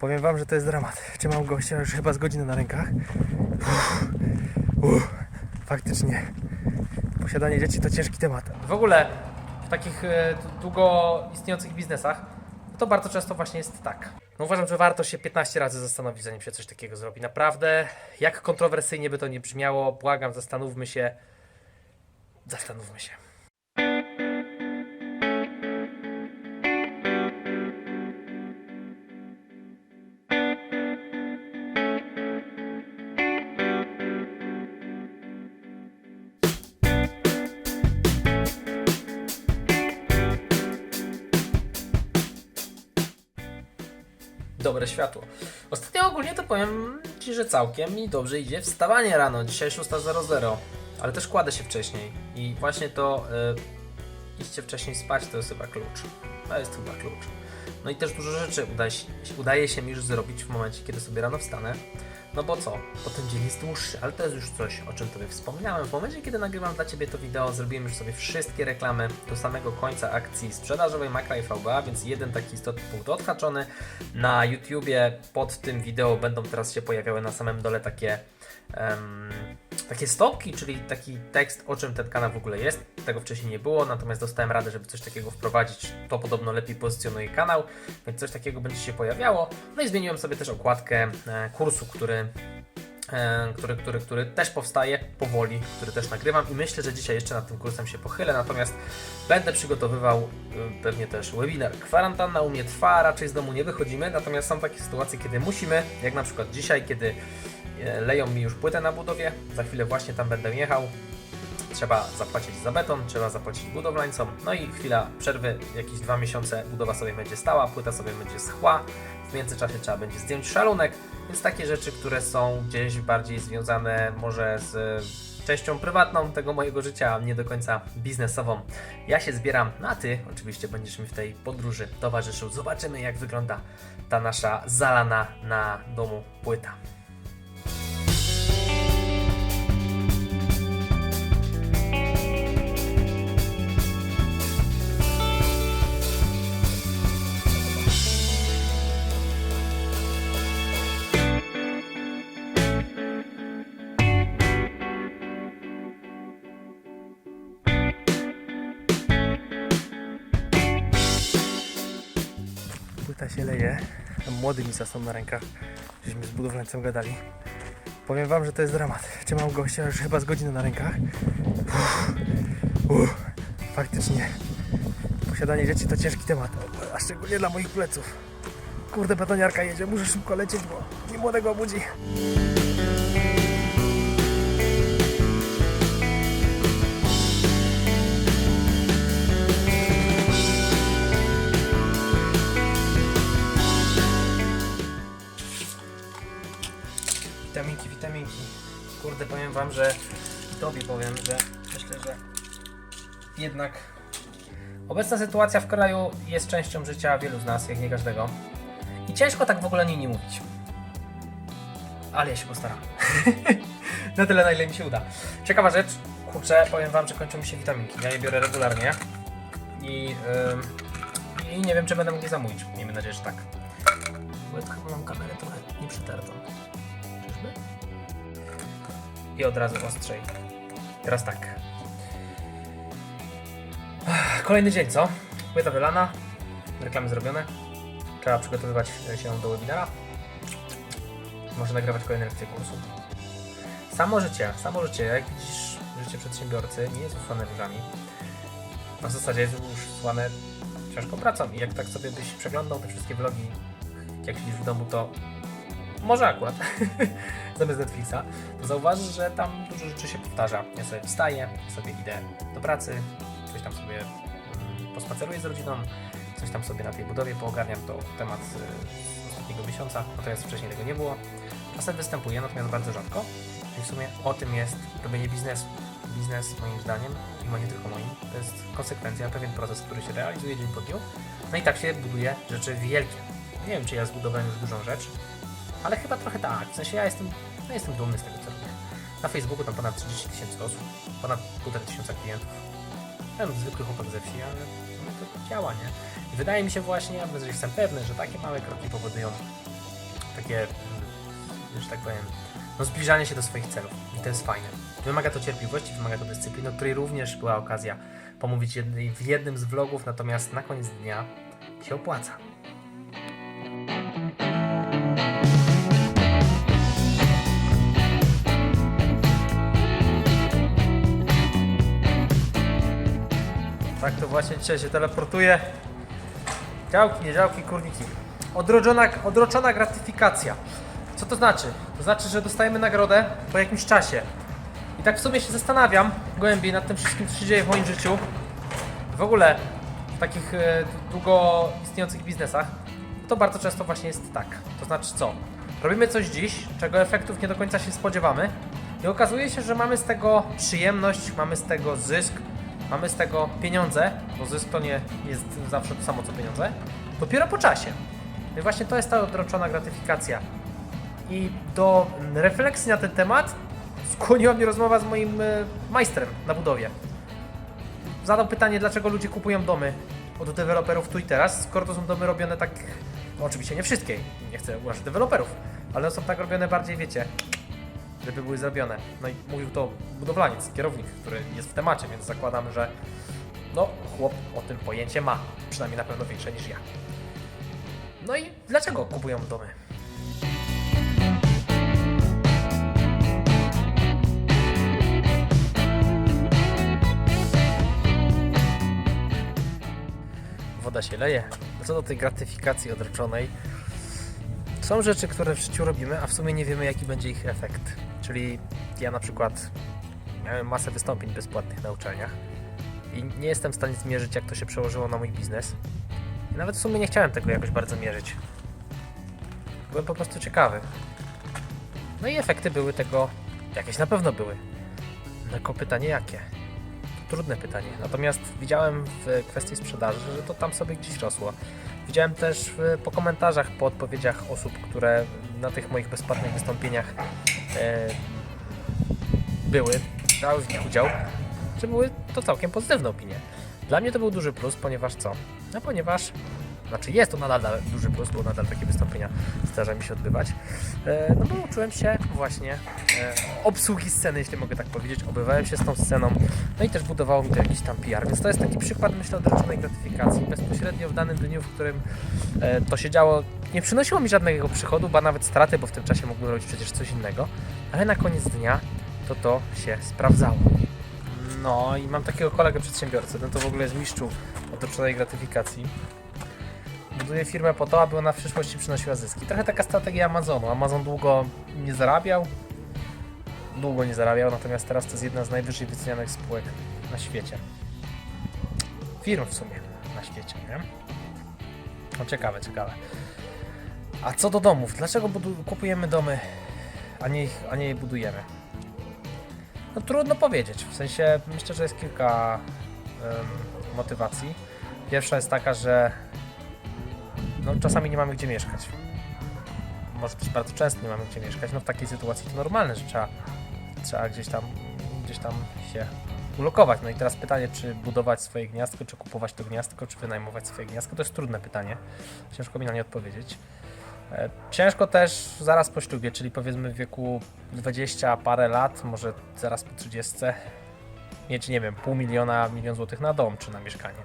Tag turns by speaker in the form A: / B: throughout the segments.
A: Powiem wam, że to jest dramat. Trzymam gościa już chyba z godzinę na rękach. Uff, uff, faktycznie. Posiadanie dzieci to ciężki temat.
B: W ogóle w takich e, długo istniejących biznesach to bardzo często właśnie jest tak. No uważam, że warto się 15 razy zastanowić, zanim się coś takiego zrobi. Naprawdę, jak kontrowersyjnie by to nie brzmiało, błagam, zastanówmy się. Zastanówmy się. Dobre światło. Ostatnio ogólnie to powiem Ci, że całkiem mi dobrze idzie wstawanie rano. Dzisiaj 6.00, ale też kładę się wcześniej. I właśnie to y, iście wcześniej spać to jest chyba klucz. To jest chyba klucz. No i też dużo rzeczy udaje się, udaje się mi już zrobić w momencie, kiedy sobie rano wstanę. No bo co? Bo ten dzień jest dłuższy, ale to jest już coś, o czym Tobie wspomniałem. W momencie, kiedy nagrywam dla Ciebie to wideo, zrobiłem już sobie wszystkie reklamy do samego końca akcji sprzedażowej Makra i VBA, więc jeden taki istotny punkt odhaczony. Na YouTubie pod tym wideo będą teraz się pojawiały na samym dole takie em, takie stopki, czyli taki tekst, o czym ten kanał w ogóle jest. Tego wcześniej nie było, natomiast dostałem radę, żeby coś takiego wprowadzić. To podobno lepiej pozycjonuje kanał, więc coś takiego będzie się pojawiało. No i zmieniłem sobie też okładkę e, kursu, który e, który, który, który też powstaje powoli, który też nagrywam i myślę, że dzisiaj jeszcze nad tym kursem się pochylę, natomiast będę przygotowywał y, pewnie też webinar. Kwarantanna u mnie trwa, raczej z domu nie wychodzimy, natomiast są takie sytuacje, kiedy musimy, jak na przykład dzisiaj, kiedy e, leją mi już płytę na budowie, za chwilę właśnie tam będę jechał, trzeba zapłacić za beton, trzeba zapłacić budowlańcom, no i chwila przerwy, jakieś dwa miesiące budowa sobie będzie stała, płyta sobie będzie schła, w międzyczasie trzeba będzie zdjąć szalunek, więc takie rzeczy, które są gdzieś bardziej związane może z e, częścią prywatną tego mojego życia, nie do końca biznesową. Ja się zbieram, no a Ty oczywiście będziesz mi w tej podróży towarzyszył. Zobaczymy jak wygląda ta nasza zalana na domu płyta.
A: Płyta się leje. Młody mi są na rękach. Żeśmy z budowlańcem gadali. Powiem wam, że to jest dramat. Trzymam gościa już chyba z godzinę na rękach. Uff, uff, faktycznie. Posiadanie dzieci to ciężki temat. A szczególnie dla moich pleców. Kurde, betoniarka jedzie. Muszę szybko lecieć, bo nie młodego obudzi.
B: Że tobie powiem, że myślę, że jednak obecna sytuacja w kraju jest częścią życia wielu z nas, jak nie każdego. I ciężko tak w ogóle nie, nie mówić. Ale ja się postaram. na tyle, na ile mi się uda. Ciekawa rzecz, kurczę, powiem wam, że kończą mi się witaminki. Ja je biorę regularnie. I, ym, i nie wiem, czy będę mógł je zamówić. Miejmy nadzieję, że tak. Bo chyba mam kamerę trochę nieprzytartą. I od razu ostrzej. Teraz tak. Kolejny dzień, co? Płyta wylana, reklamy zrobione. Trzeba przygotowywać się do webinara. Może nagrywać kolejne lekcje kursu. Samo życie, samo życie, jak widzisz, życie przedsiębiorcy nie jest usłane różami. A w zasadzie jest usłane ciężką pracą. I jak tak sobie byś przeglądał te wszystkie vlogi, jak siedzisz w domu, to może akurat zamiast Netflixa, to zauważysz, że tam dużo rzeczy się powtarza. Ja sobie wstaję, sobie idę do pracy, coś tam sobie mm, pospaceruję z rodziną, coś tam sobie na tej budowie poogarniam, to temat z ostatniego miesiąca, natomiast wcześniej tego nie było. Czasem występuje, natomiast bardzo rzadko. I w sumie o tym jest robienie biznesu. Biznes moim zdaniem, i nie tylko moim, to jest konsekwencja, pewien proces, który się realizuje dzień po dniu. No i tak się buduje rzeczy wielkie. Nie wiem, czy ja zbudowałem już dużą rzecz, ale chyba trochę tak. W sensie ja jestem, no jestem dumny z tego, co robię. Na Facebooku tam ponad 30 tysięcy osób, ponad 1,5 tysiąca klientów. Wiem, zwykły chłopak ze wsi, ale to działa, nie? I wydaje mi się właśnie, ja jestem pewny, że takie małe kroki powodują takie, mm, że tak powiem, no zbliżanie się do swoich celów i to jest fajne. Wymaga to cierpliwości, wymaga to dyscypliny, o której również była okazja pomówić w jednym z vlogów, natomiast na koniec dnia się opłaca. Tak to właśnie dzisiaj się teleportuje. Działki, nie działki, kurniki. Odroczona, odroczona gratyfikacja. Co to znaczy? To znaczy, że dostajemy nagrodę po jakimś czasie. I tak w sumie się zastanawiam głębiej nad tym wszystkim, co się dzieje w moim życiu. W ogóle w takich e, długo istniejących biznesach to bardzo często właśnie jest tak. To znaczy co? Robimy coś dziś, czego efektów nie do końca się spodziewamy i okazuje się, że mamy z tego przyjemność, mamy z tego zysk, mamy z tego pieniądze, bo zysk to nie jest zawsze to samo co pieniądze, dopiero po czasie. I właśnie to jest ta odroczona gratyfikacja. I do refleksji na ten temat skłoniła mnie rozmowa z moim e, majstrem na budowie. Zadał pytanie, dlaczego ludzie kupują domy od deweloperów tu i teraz, skoro to są domy robione tak, no oczywiście nie wszystkie, nie chcę urazić deweloperów, ale są tak robione bardziej, wiecie, żeby były zrobione. No i mówił to budowlaniec, kierownik, który jest w temacie, więc zakładam, że no chłop o tym pojęcie ma, przynajmniej na pewno większe niż ja. No i dlaczego kupują domy? Woda się leje. Co do tej gratyfikacji odroczonej, są rzeczy, które w życiu robimy, a w sumie nie wiemy, jaki będzie ich efekt. Czyli ja na przykład miałem masę wystąpień bezpłatnych na uczelniach i nie jestem w stanie zmierzyć, jak to się przełożyło na mój biznes. I nawet w sumie nie chciałem tego jakoś bardzo mierzyć. Byłem po prostu ciekawy. No i efekty były tego, jakieś na pewno były. Tylko pytanie jakie? To trudne pytanie. Natomiast widziałem w kwestii sprzedaży, że to tam sobie gdzieś rosło. Widziałem też po komentarzach, po odpowiedziach osób, które na tych moich bezpłatnych wystąpieniach e, były, brały w nich udział, że były to całkiem pozytywne opinie. Dla mnie to był duży plus, ponieważ co? No ponieważ, znaczy jest to nadal duży plus, bo nadal takie wystąpienia zdarza mi się odbywać, e, no bo uczyłem się właśnie e, obsługi sceny, jeśli mogę tak powiedzieć, obywałem się z tą sceną, no i też budowało mi to jakiś tam PR, więc to jest taki przykład, myślę, odroczonej gratyfikacji. Bezpośrednio w danym dniu, w którym e, to się działo, nie przynosiło mi żadnego przychodu, ba nawet straty, bo w tym czasie mógłbym robić przecież coś innego, ale na koniec dnia to to się sprawdzało. No i mam takiego kolegę przedsiębiorcę, ten to w ogóle jest mistrzu otroczonej gratyfikacji. Buduje firmę po to, aby ona w przyszłości przynosiła zyski. Trochę taka strategia Amazonu. Amazon długo nie zarabiał, długo nie zarabiał, natomiast teraz to jest jedna z najwyżej wycenianych spółek na świecie. Firm w sumie na świecie, nie? No ciekawe, ciekawe. A co do domów, dlaczego kupujemy domy, a nie, ich, a nie je budujemy? No trudno powiedzieć, w sensie myślę, że jest kilka motywacji. Pierwsza jest taka, że no, czasami nie mamy gdzie mieszkać. Może też bardzo często nie mamy gdzie mieszkać. No w takiej sytuacji to normalne, że trzeba, trzeba gdzieś tam gdzieś tam się ulokować. No i teraz pytanie, czy budować swoje gniazdko, czy kupować to gniazdko, czy wynajmować swoje gniazdko, to jest trudne pytanie. Ciężko mi na nie odpowiedzieć. E, Ciężko też zaraz po ślubie, czyli powiedzmy w wieku 20 parę lat, może zaraz po 30, mieć, nie wiem, pół miliona, milion złotych na dom czy na mieszkanie.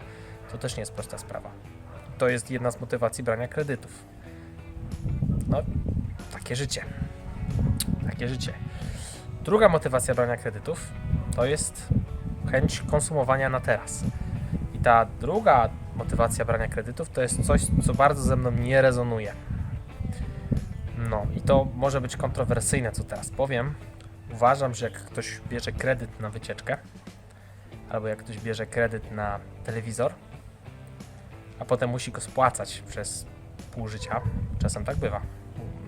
B: To też nie jest prosta sprawa. To jest jedna z motywacji brania kredytów. No, takie życie. Takie życie. Druga motywacja brania kredytów to jest chęć konsumowania na teraz. I ta druga motywacja brania kredytów to jest coś, co bardzo ze mną nie rezonuje. No i to może być kontrowersyjne, co teraz powiem. Uważam, że jak ktoś bierze kredyt na wycieczkę, albo jak ktoś bierze kredyt na telewizor, a potem musi go spłacać przez pół życia, czasem tak bywa.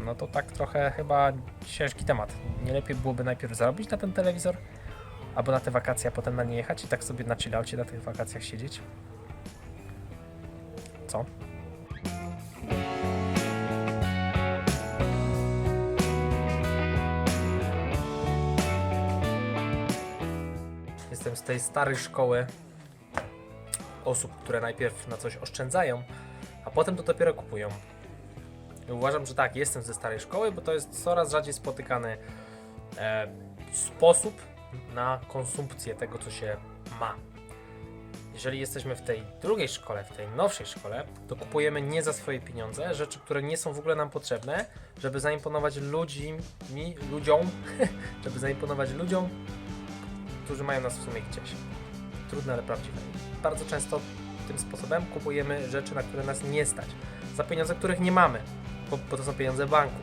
B: No to tak trochę chyba ciężki temat. Nie lepiej byłoby najpierw zarobić na ten telewizor, albo na te wakacje, a potem na nie jechać i tak sobie na chillaucie na tych wakacjach siedzieć? Co? Jestem z tej starej szkoły osób, które najpierw na coś oszczędzają, a potem to dopiero kupują. Uważam, że tak, jestem ze starej szkoły, bo to jest coraz rzadziej spotykany e, sposób na konsumpcję tego, co się ma. Jeżeli jesteśmy w tej drugiej szkole, w tej nowszej szkole, to kupujemy nie za swoje pieniądze rzeczy, które nie są w ogóle nam potrzebne, żeby zaimponować ludzi, mi, ludziom, żeby zaimponować ludziom, którzy mają nas w sumie gdzieś. Trudne, ale prawdziwe. Bardzo często tym sposobem kupujemy rzeczy, na które nas nie stać, za pieniądze, których nie mamy, bo, bo to są pieniądze banku.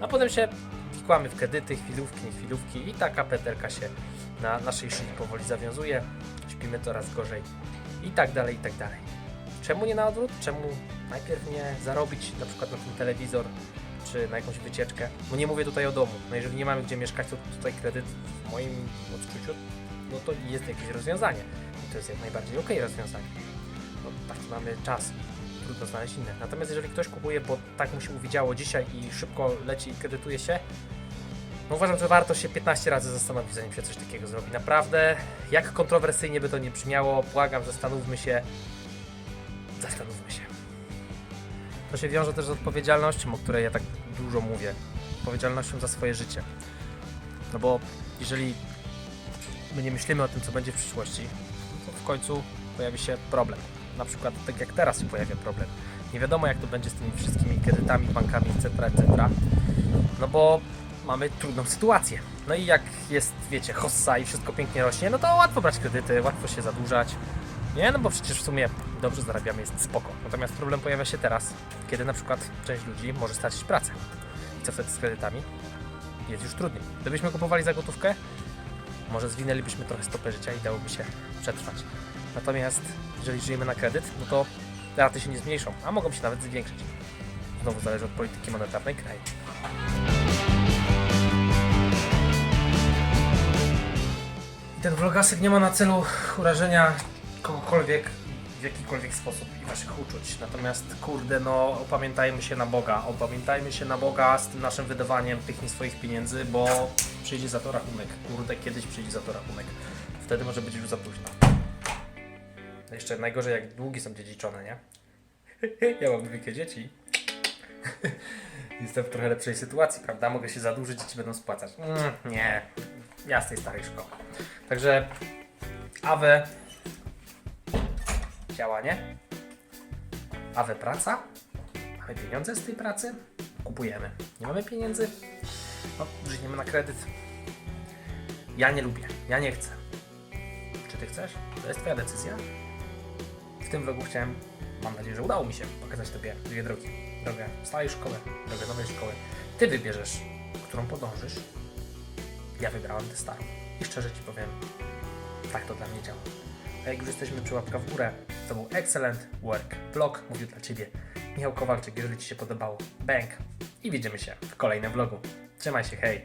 B: A potem się wikłamy w kredyty, chwilówki, chwilówki i taka peterka się na naszej szyi powoli zawiązuje, śpimy coraz gorzej i tak dalej, i tak dalej. Czemu nie na odwrót? Czemu najpierw nie zarobić na przykład na ten telewizor, czy na jakąś wycieczkę? Bo nie mówię tutaj o domu. No jeżeli nie mamy gdzie mieszkać, to tutaj kredyt w moim odczuciu, no to jest jakieś rozwiązanie. To jest jak najbardziej okej rozwiązanie. No taki mamy czas i trudno znaleźć inne. Natomiast jeżeli ktoś kupuje, bo tak mu się uwidziało dzisiaj i szybko leci i kredytuje się, no uważam, że warto się 15 razy zastanowić, zanim się coś takiego zrobi. Naprawdę, jak kontrowersyjnie by to nie brzmiało, błagam, zastanówmy się. Zastanówmy się. To się wiąże też z odpowiedzialnością, o której ja tak dużo mówię. Odpowiedzialnością za swoje życie. No bo jeżeli my nie myślimy o tym, co będzie w przyszłości, w końcu pojawi się problem. Na przykład tak jak teraz się pojawia problem. Nie wiadomo jak to będzie z tymi wszystkimi kredytami, bankami, etc., etc. No bo mamy trudną sytuację. No i jak jest, wiecie, hossa i wszystko pięknie rośnie, no to łatwo brać kredyty, łatwo się zadłużać. Nie, no bo przecież w sumie dobrze zarabiamy, jest spoko. Natomiast problem pojawia się teraz, kiedy na przykład część ludzi może stracić pracę. I co wtedy z kredytami? Jest już trudniej. Gdybyśmy kupowali za gotówkę, może zwinęlibyśmy trochę stopę życia i dałoby się przetrwać. Natomiast jeżeli żyjemy na kredyt, no to raty się nie zmniejszą, a mogą się nawet zwiększyć. Znowu zależy od polityki monetarnej kraju. Ten vlogasek nie ma na celu urażenia kogokolwiek w jakikolwiek sposób i waszych uczuć. Natomiast kurde, no opamiętajmy się na Boga. Opamiętajmy się na Boga z tym naszym wydawaniem tych swoich pieniędzy, bo przyjdzie za to rachunek. Kurde, kiedyś przyjdzie za to rachunek. Wtedy może być już za późno. Jeszcze najgorzej jak długi są dziedziczone, nie? Ja mam dwójkę dzieci. Jestem w trochę lepszej sytuacji, prawda? Mogę się zadłużyć, dzieci będą spłacać. Mm, nie, ja z tej starej szkoły. Także Awe działanie, Awe praca, mamy pieniądze z tej pracy, kupujemy. Nie mamy pieniędzy, no żyjemy na kredyt. Ja nie lubię, ja nie chcę. Czy ty chcesz? To jest twoja decyzja. W tym vlogu chciałem, mam nadzieję, że udało mi się pokazać tobie dwie drogi. Drogę starej szkoły, drogę nowej szkoły. Ty wybierzesz, którą podążysz. Ja wybrałem tę starą. I szczerze Ci powiem, tak to dla mnie działa. A jak już jesteśmy przy łapka w górę, to był Excellent Work Vlog. Mówił dla Ciebie Michał Kowalczyk. Jeżeli Ci się podobało, bang! I widzimy się w kolejnym vlogu. Trzymaj się, hej!